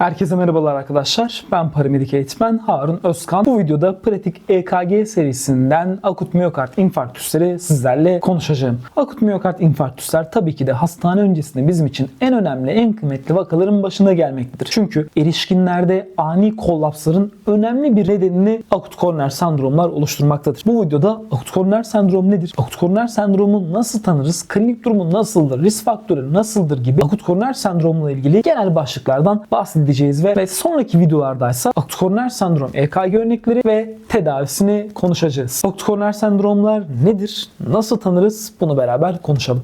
Herkese merhabalar arkadaşlar. Ben paramedik eğitmen Harun Özkan. Bu videoda pratik EKG serisinden akut miyokard infarktüsleri sizlerle konuşacağım. Akut miyokard infarktüsler tabii ki de hastane öncesinde bizim için en önemli, en kıymetli vakaların başına gelmektedir. Çünkü erişkinlerde ani kollapsların önemli bir nedenini akut koroner sendromlar oluşturmaktadır. Bu videoda akut koroner sendrom nedir? Akut koroner sendromu nasıl tanırız? Klinik durumu nasıldır? Risk faktörü nasıldır gibi akut koroner sendromla ilgili genel başlıklardan bahsedeceğiz ve, ve sonraki videolardaysa akut koroner sendrom EKG örnekleri ve tedavisini konuşacağız. Akut koroner sendromlar nedir? Nasıl tanırız? Bunu beraber konuşalım.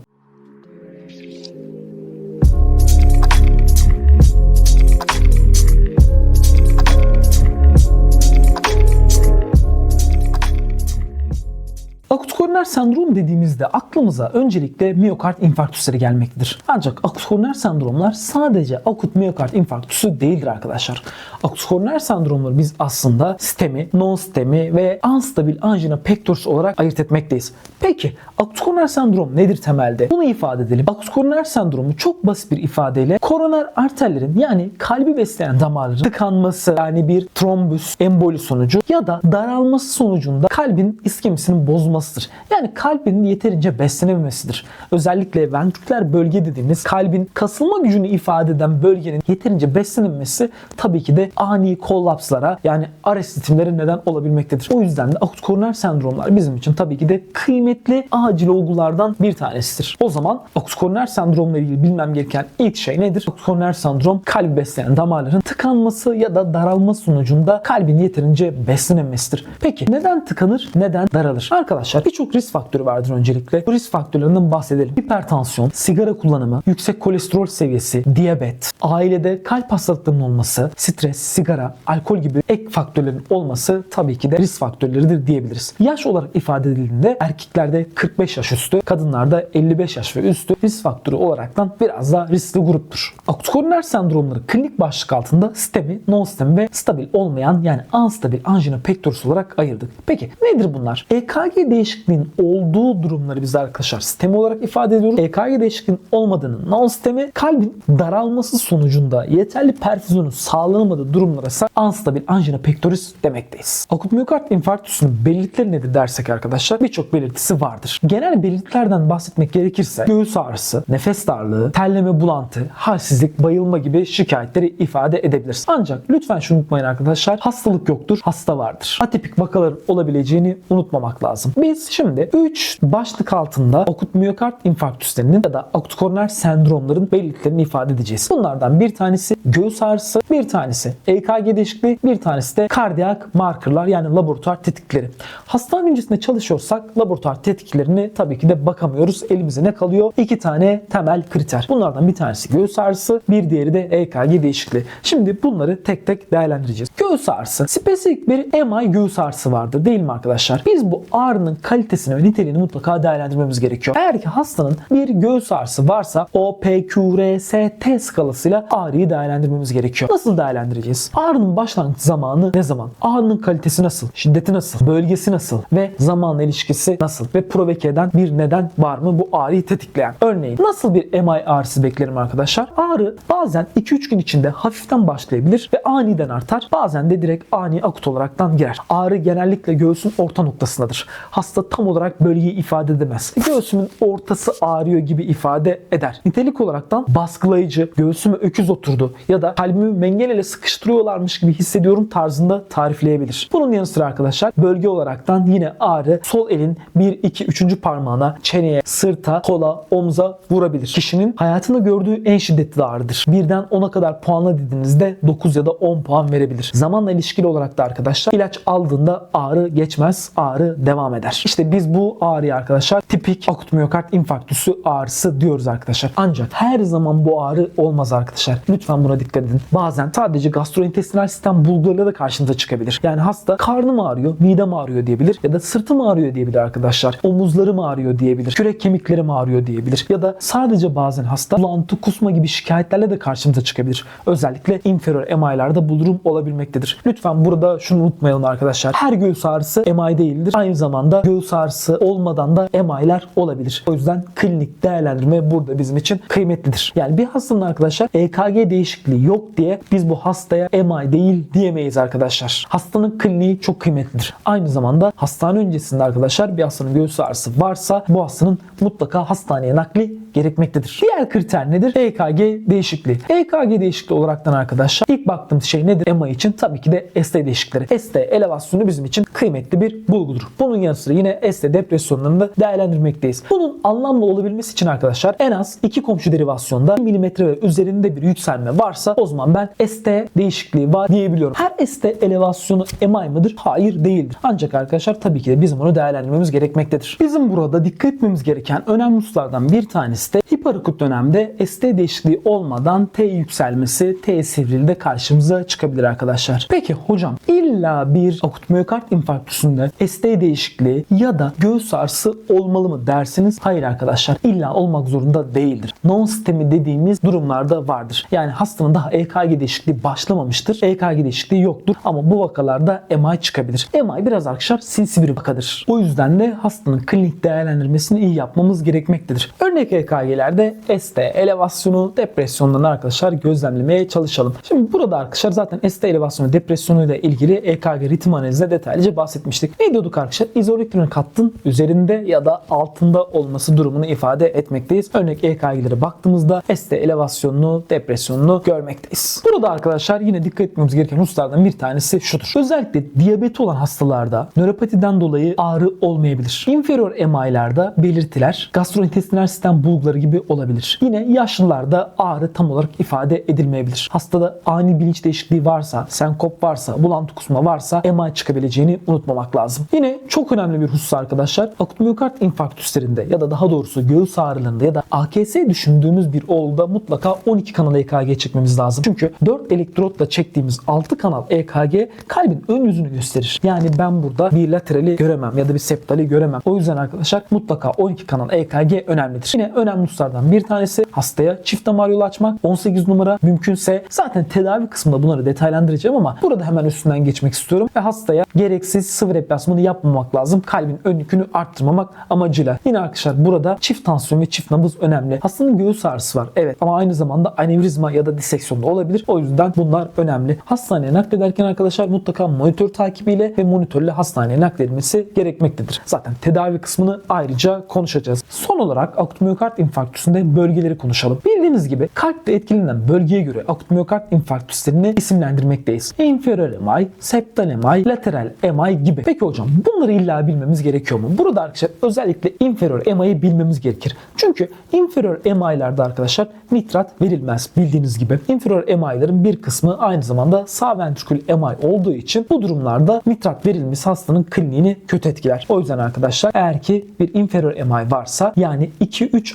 Sendrom dediğimizde aklımıza öncelikle miyokard infarktüsleri gelmektedir. Ancak akut koroner sendromlar sadece akut miyokard infarktüsü değildir arkadaşlar. Akut koroner sendromları biz aslında stemi, non-stemi ve unstabil angina pectoris olarak ayırt etmekteyiz. Peki akut koroner sendrom nedir temelde? Bunu ifade edelim. Akut koroner sendromu çok basit bir ifadeyle koroner arterlerin yani kalbi besleyen damarların tıkanması yani bir trombüs, emboli sonucu ya da daralması sonucunda kalbin iskemisinin bozulmasıdır. Yani kalbin yeterince beslenememesidir. Özellikle ventriküler bölge dediğimiz kalbin kasılma gücünü ifade eden bölgenin yeterince beslenememesi tabii ki de ani kollapslara yani ARES ritimlere neden olabilmektedir. O yüzden de akut koroner sendromlar bizim için tabii ki de kıymetli acil olgulardan bir tanesidir. O zaman akut koroner sendromla ilgili bilmem gereken ilk şey nedir? Akut koroner sendrom kalbi besleyen damarların tıkanması ya da daralması sonucunda kalbin yeterince beslenememesidir. Peki neden tıkanır? Neden daralır? Arkadaşlar birçok risk faktörü vardır öncelikle. Bu risk faktörlerinden bahsedelim. Hipertansiyon, sigara kullanımı, yüksek kolesterol seviyesi, diyabet, ailede kalp hastalıklarının olması, stres, sigara, alkol gibi ek faktörlerin olması tabii ki de risk faktörleridir diyebiliriz. Yaş olarak ifade edildiğinde erkeklerde 45 yaş üstü, kadınlarda 55 yaş ve üstü risk faktörü olaraktan biraz daha riskli gruptur. Akut koroner sendromları klinik başlık altında stemi, non-stemi ve stabil olmayan yani unstabil angina pectoris olarak ayırdık. Peki nedir bunlar? EKG değişikliğinin olduğu durumları biz arkadaşlar stemi olarak ifade ediyoruz. EKG değişikliğinin olmadığını non-stemi kalbin daralması sonucunda yeterli perfüzyonun sağlanamadığı durumlara ise unstabil angina pectoris demekteyiz. Akut miyokard infarktüsünün belirtileri nedir dersek arkadaşlar birçok belirtisi vardır. Genel belirtilerden bahsetmek gerekirse göğüs ağrısı, nefes darlığı, terleme bulantı, halsizlik, bayılma gibi şikayetleri ifade edebiliriz. Ancak lütfen şunu unutmayın arkadaşlar hastalık yoktur, hasta vardır. Atipik vakaların olabileceğini unutmamak lazım. Biz şimdi 3 başlık altında akut miyokard infarktüslerinin ya da akut koroner sendromların belirtilerini ifade edeceğiz. Bunlardan bir tanesi göğüs ağrısı, bir tanesi EKG değişikliği, bir tanesi de kardiyak markerlar yani laboratuvar tetikleri. Hastane öncesinde çalışıyorsak laboratuvar tetiklerini tabii ki de bakamıyoruz. Elimize ne kalıyor? İki tane temel kriter. Bunlardan bir tanesi göğüs ağrısı, bir diğeri de EKG değişikliği. Şimdi bunları tek tek değerlendireceğiz. Göğüs ağrısı. Spesifik bir MI göğüs ağrısı vardır değil mi arkadaşlar? Biz bu ağrının kalitesini niteliğini mutlaka değerlendirmemiz gerekiyor. Eğer ki hastanın bir göğüs ağrısı varsa o PQRST skalasıyla ağrıyı değerlendirmemiz gerekiyor. Nasıl değerlendireceğiz? Ağrının başlangıç zamanı ne zaman? Ağrının kalitesi nasıl? Şiddeti nasıl? Bölgesi nasıl? Ve zamanla ilişkisi nasıl? Ve provoke eden bir neden var mı bu ağrıyı tetikleyen? Örneğin nasıl bir MI ağrısı beklerim arkadaşlar? Ağrı bazen 2-3 gün içinde hafiften başlayabilir ve aniden artar. Bazen de direkt ani akut olaraktan girer. Ağrı genellikle göğsün orta noktasındadır. Hasta tam olarak bölgeyi ifade edemez. Göğsümün ortası ağrıyor gibi ifade eder. Nitelik olaraktan baskılayıcı, göğsüme öküz oturdu ya da kalbimi mengeleyle sıkıştırıyorlarmış gibi hissediyorum tarzında tarifleyebilir. Bunun yanı sıra arkadaşlar bölge olaraktan yine ağrı sol elin 1, 2, 3. parmağına, çeneye, sırta, kola, omza vurabilir. Kişinin hayatında gördüğü en şiddetli ağrıdır. Birden 10'a kadar puanla dediğinizde 9 ya da 10 puan verebilir. Zamanla ilişkili olarak da arkadaşlar ilaç aldığında ağrı geçmez, ağrı devam eder. İşte biz bu ağrıya arkadaşlar tipik akut miyokard infarktüsü ağrısı diyoruz arkadaşlar. Ancak her zaman bu ağrı olmaz arkadaşlar. Lütfen buna dikkat edin. Bazen sadece gastrointestinal sistem bulgularıyla da karşınıza çıkabilir. Yani hasta karnım ağrıyor, midem ağrıyor diyebilir ya da sırtım ağrıyor diyebilir arkadaşlar. Omuzlarım ağrıyor diyebilir. Kürek kemiklerim ağrıyor diyebilir. Ya da sadece bazen hasta bulantı, kusma gibi şikayetlerle de karşımıza çıkabilir. Özellikle inferior MI'larda bu durum olabilmektedir. Lütfen burada şunu unutmayalım arkadaşlar. Her göğüs ağrısı MI değildir. Aynı zamanda göğüs ağrısı ağrısı olmadan da MI'ler olabilir. O yüzden klinik değerlendirme burada bizim için kıymetlidir. Yani bir hastanın arkadaşlar EKG değişikliği yok diye biz bu hastaya MI değil diyemeyiz arkadaşlar. Hastanın kliniği çok kıymetlidir. Aynı zamanda hastane öncesinde arkadaşlar bir hastanın göğüs ağrısı varsa bu hastanın mutlaka hastaneye nakli gerekmektedir. Diğer kriter nedir? EKG değişikliği. EKG değişikliği olaraktan arkadaşlar ilk baktığımız şey nedir? MI için tabii ki de ST değişiklikleri. ST elevasyonu bizim için kıymetli bir bulgudur. Bunun yanı sıra yine ST depresyonlarını değerlendirmekteyiz. Bunun anlamlı olabilmesi için arkadaşlar en az iki komşu derivasyonda milimetre ve üzerinde bir yükselme varsa o zaman ben ST değişikliği var diyebiliyorum. Her ST elevasyonu MI mıdır? Hayır değildir. Ancak arkadaşlar tabii ki de bizim onu değerlendirmemiz gerekmektedir. Bizim burada dikkat etmemiz gereken önemli hususlardan bir tanesi de hiperakut dönemde ST değişikliği olmadan T yükselmesi, T sivrili de karşımıza çıkabilir arkadaşlar. Peki hocam illa bir akut miyokard infarktüsünde ST değişikliği ya da göğüs ağrısı olmalı mı dersiniz? Hayır arkadaşlar illa olmak zorunda değildir. Non sistemi dediğimiz durumlarda vardır. Yani hastanın daha EKG değişikliği başlamamıştır. EKG değişikliği yoktur ama bu vakalarda MI çıkabilir. MI biraz arkadaşlar sinsi bir vakadır. O yüzden de hastanın klinik değerlendirmesini iyi yapmamız gerekmektedir. Örnek EKG'lerde ST, elevasyonu, depresyonlarını arkadaşlar gözlemlemeye çalışalım. Şimdi burada arkadaşlar zaten ST elevasyonu, depresyonu ile ilgili EKG ritim analizinde detaylıca bahsetmiştik. Ne diyorduk arkadaşlar? İzoelektron hattın üzerinde ya da altında olması durumunu ifade etmekteyiz. Örnek EKG'lere baktığımızda ST elevasyonunu, depresyonunu görmekteyiz. Burada arkadaşlar yine dikkat etmemiz gereken hususlardan bir tanesi şudur. Özellikle diyabeti olan hastalarda nöropatiden dolayı ağrı olmayabilir. Inferior MI'larda belirtiler gastrointestinal sistem bulguları gibi olabilir. Yine yaşlılarda ağrı tam olarak ifade edilmeyebilir. Hastada ani bilinç değişikliği varsa, senkop varsa, bulantı kusma varsa MI çıkabileceğini unutmamak lazım. Yine çok önemli bir husus arkadaşlar. Akut miyokard infarktüslerinde ya da daha doğrusu göğüs ağrılarında ya da AKS düşündüğümüz bir olguda mutlaka 12 kanal EKG çekmemiz lazım. Çünkü 4 elektrotla çektiğimiz 6 kanal EKG kalbin ön yüzünü gösterir. Yani ben burada bir laterali göremem ya da bir septali göremem. O yüzden arkadaşlar mutlaka 12 kanal EKG önemlidir. Yine önemli hususlardan bir tanesi hastaya çift damar yolu açmak. 18 numara mümkünse zaten tedavi kısmında bunları detaylandıracağım ama burada hemen üstünden geçmek istiyorum ve hastaya gereksiz sıvı replasmanı yapmamak lazım. Kalbin ön yükünü arttırmamak amacıyla. Yine arkadaşlar burada çift tansiyon ve çift nabız önemli. Hastanın göğüs ağrısı var. Evet ama aynı zamanda anevrizma ya da diseksiyon da olabilir. O yüzden bunlar önemli. Hastaneye naklederken arkadaşlar mutlaka monitör takibiyle ve monitörle hastaneye nakledilmesi gerekmektedir. Zaten tedavi kısmını ayrıca konuşacağız. Son olarak akut miyokard infarktüsünde bölgeleri konuşalım. Bildiğiniz gibi kalple etkilenen bölgeye göre akut miyokard infarktüslerini isimlendirmekteyiz. Inferior MI, septal MI, lateral MI gibi. Peki hocam bunları illa bilmemiz gerekiyor mu? Burada arkadaşlar özellikle inferior MI'yi bilmemiz gerekir. Çünkü inferior MI'larda arkadaşlar nitrat verilmez bildiğiniz gibi. Inferior MI'ların bir kısmı aynı zamanda sağ ventrikül MI olduğu için bu durumlarda nitrat verilmesi hastanın kliniğini kötü etkiler. O yüzden arkadaşlar eğer ki bir inferior MI varsa yani 2-3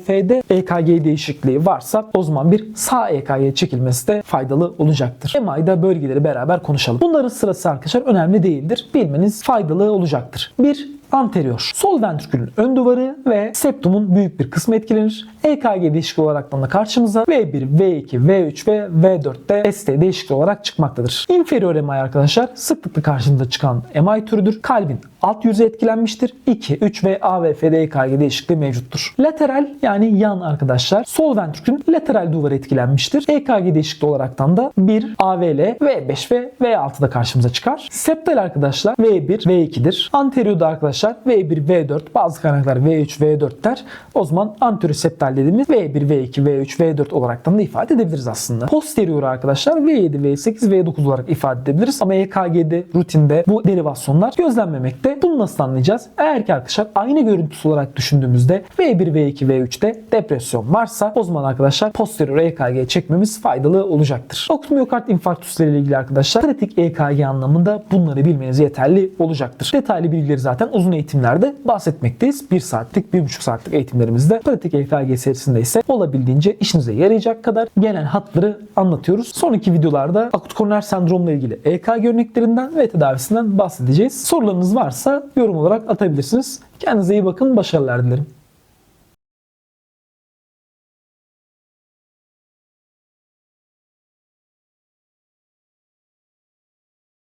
AVF'de EKG değişikliği varsa o zaman bir sağ EKG çekilmesi de faydalı olacaktır. MI'da bölgeleri beraber konuşalım. Bunların sırası arkadaşlar önemli değildir. Bilmeniz faydalı olacaktır. Bir anterior. Sol ventrikülün ön duvarı ve septumun büyük bir kısmı etkilenir. EKG değişikliği olarak da karşımıza V1, V2, V3 ve V4'te ST değişikliği olarak çıkmaktadır. Inferior MI arkadaşlar sıklıkla karşımıza çıkan MI türüdür. Kalbin alt yüzey etkilenmiştir. 2, 3 ve AVF'de EKG değişikliği mevcuttur. Lateral yani yan arkadaşlar sol ventrikülün lateral duvarı etkilenmiştir. EKG değişikliği olaraktan da 1 AVL, V5 ve V6'da karşımıza çıkar. Septal arkadaşlar V1, V2'dir. Anteriorda arkadaşlar V1, V4 bazı kaynaklar V3, V4 der. O zaman anteroseptal dediğimiz V1, V2, V3, V4 olaraktan da ifade edebiliriz aslında. Posterior arkadaşlar V7, V8, V9 olarak ifade edebiliriz. Ama EKG'de, rutinde bu derivasyonlar gözlenmemekte. Bunu nasıl anlayacağız? Eğer ki arkadaşlar aynı görüntüsü olarak düşündüğümüzde V1, V2, V3'te depresyon varsa o zaman arkadaşlar posterior EKG çekmemiz faydalı olacaktır. Akut miyokard infarktüsleri ile ilgili arkadaşlar pratik EKG anlamında bunları bilmeniz yeterli olacaktır. Detaylı bilgileri zaten uzun eğitimlerde bahsetmekteyiz. 1 saatlik, 1,5 saatlik eğitimlerimizde pratik EKG serisinde ise olabildiğince işinize yarayacak kadar genel hatları anlatıyoruz. Sonraki videolarda akut koroner sendromla ilgili EKG örneklerinden ve tedavisinden bahsedeceğiz. Sorularınız varsa yorum olarak atabilirsiniz. Kendinize iyi bakın, başarılar dilerim.